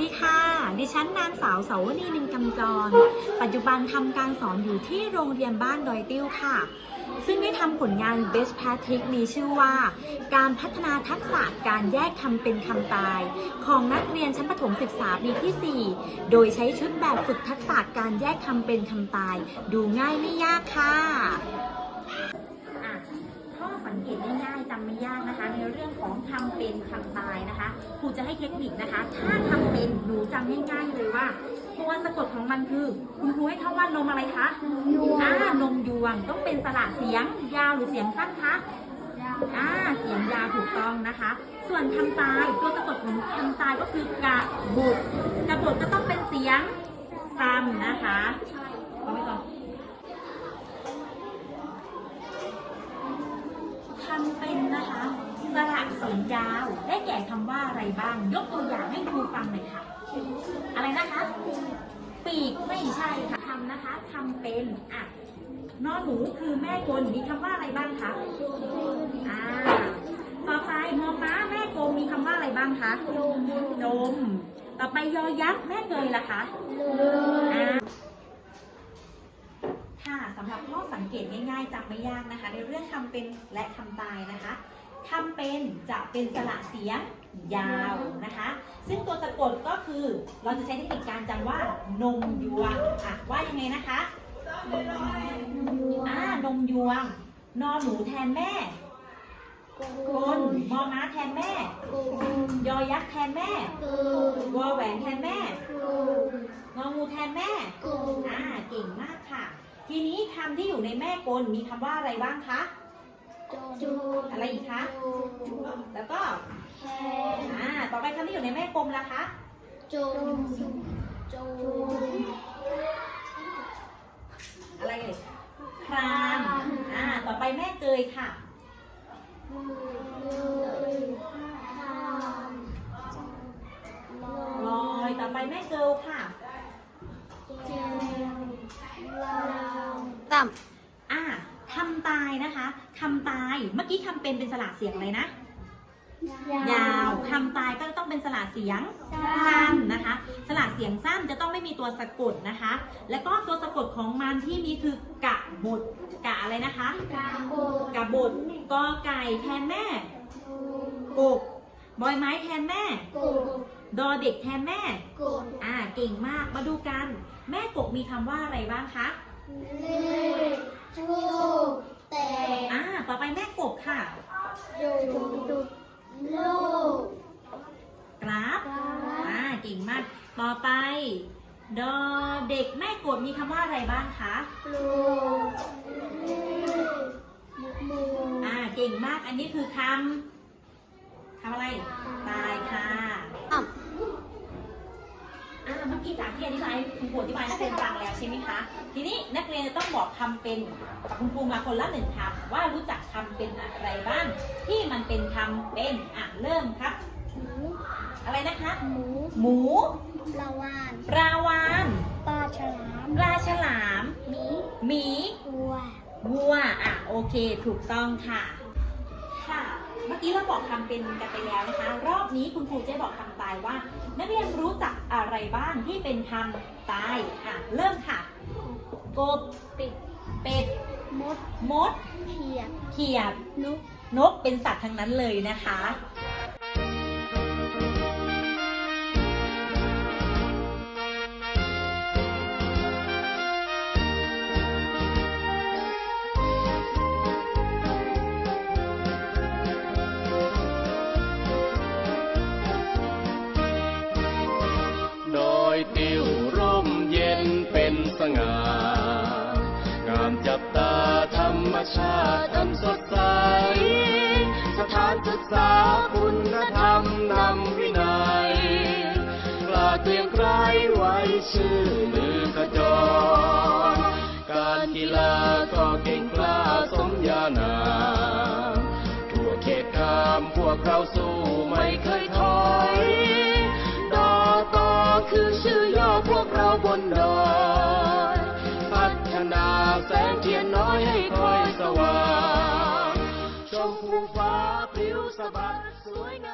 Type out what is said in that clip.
ดีค่ะ ดิฉันนางสาวเสาวนีนินกำจร ปัจจุบันทำการสอนอยู่ที่โรงเรียนบ้านดอยติ้วค่ะ ซึ่งได้ทำผลงาน Best Practice มีชื่อว่า การพัฒนาทักษะการแยกคำเป็นคำตาย ของนักเรียนชั้นประถมศึกษาปีที่ 4 โดยใช้ชุดแบบฝึกทักษะการแยกคำเป็นคำตาย ดูง่ายไม่ยากค่ะ งเกตง่ายๆจำไม่ยากนะคะ ในเรื่องของคำเป็นคำตายนะคะครูจะให้เทคนิคนะคะ ถ้าคำเป็นหนูจำง่ายๆเลยว่าตัวสะกดของมันคือ คุณครูให้ท่องว่านมอะไรคะอ่านมยวงต้องเป็นสระเสียง ยาวหรือเสียงสั้นคะอ่าเสียงยาวถูกต้องนะคะ ส่วนคำตายตัวสะกดของคำตายก็คือกระบุดกระบุดก็ต้องเป็นเสียงซ้ำนะคะเอาไว้ก่อน คำเป็นนะคะสระเสียงยาว ได้แก่คำว่าอะไรบ้าง ยกตัวอย่างให้ครูฟังหน่อยค่ะ อะไรนะคะ ปีกไม่ใช่ค่ะคำนะคะคำเป็นอะนอหนูคือแม่กลมีคำว่าอะไรบ้างคะอ่าต่อไปมอม้าแม่กลมมีคำว่าอะไรบ้างคะจมต่อไปยอยักษ์แม่เกยล่ะคะอ่า ค่ะสำหรับข้อสังเกตง่ายๆจำไม่ยากนะคะ ในเรื่องคำเป็นและคำตายนะคะคำเป็นจะเป็นสระเสียงยาวนะคะ ซึ่งตัวสะกดก็คือเราจะใช้เทคนิคการจำว่านมยวงอะว่ายังไงนะคะอ่านมยวง นอหนูแทนแม่กลมอม้าแทนแม่ ยอยักษ์แทนแม่วอแหวนแทนแม่งองูแทนแม่อ่าเก่งมากค่ะ ทีนี้คำที่อยู่ในแม่กลมีคำว่าอะไรบ้างคะอะไรอีกคะ แล้วก็อ่าต่อไปคำที่อยู่ในแม่กลมล่ะคะอะไรเอ่ยครามอ่า ต่อไปแม่เกยค่ะลอยต่อไปแม่เกิลค่ะ ต่อ่าคำตายนะคะคำตายเมื่อกี้คำเป็นเป็นสระเสียงอะไรนะำยาวคำตายก็ต้องเป็นสระเสียงสั้นนะคะ สระเสียงสั้นจะต้องไม่มีตัวสะกดนะคะ แล้วก็ตัวสะกดของมันที่มีคือกะบดกะอะไรนะคะ กะบดกอไก่แทนแม่กกบอยไม้แทนแม่ดอเด็กแทนแม่อ่าเก่งมากมาดูกัน แม่กบมีคำว่าอะไรบ้างคะ อ่าต่อไปแม่กบค่ะกราฟอ่าเก่งมาก ต่อไป ดอเด็กแม่กบมีคำว่าอะไรบ้างคะอ่าเก่งมากอันนี้คือคำคำอะไรตายค่ะต่อ่า เมื่อกี้จากที่อธิบายคุณครูอธิบายนักเรียนฟังแล้วใช่ไหมคะ ทีนี้นักเรียนจะต้องบอกคำเป็นกับคุณครูมาคนละหนึ่งคำว่ารู้จักคำเป็นอะไรบ้าง ที่มันเป็นคำเป็นอะเริ่มครับ อะไรนะคะ หมู หมูปลาวานปลาวานปลาฉลามปลาฉลามหมีหมีวัววัวอะโอเค ถูกต้องค่ะค่ะ เมื่อกี้เราบอกคำเป็นกันไปแล้วนะคะ รอบนี้คุณครูจะบอกคำตายว่า นักเรียนรู้จักอะไรบ้างที่เป็นคำตายอะเริ่มค่ะ กบปิดเป็ดมดมดเขียดเขียดนกนกเป็นสัตว์ทั้งนั้นเลยนะคะ ตาธรรมชาติอันสดใส สถานศึกษาคุณธรรมนำวินัยกล้าเกรียงไกรไว้ชื่อลือกระจร การกีฬาก็เก่งกล้าสมญานามทั่วเขตขามพวกเราสู้ไม่เคยถอยดอตอคือชื่อย่อพวกเราบนดอย เทียนน้อยให้คอยสว่าง ชมภูฟ้าปลิวสะบัดสวยงาม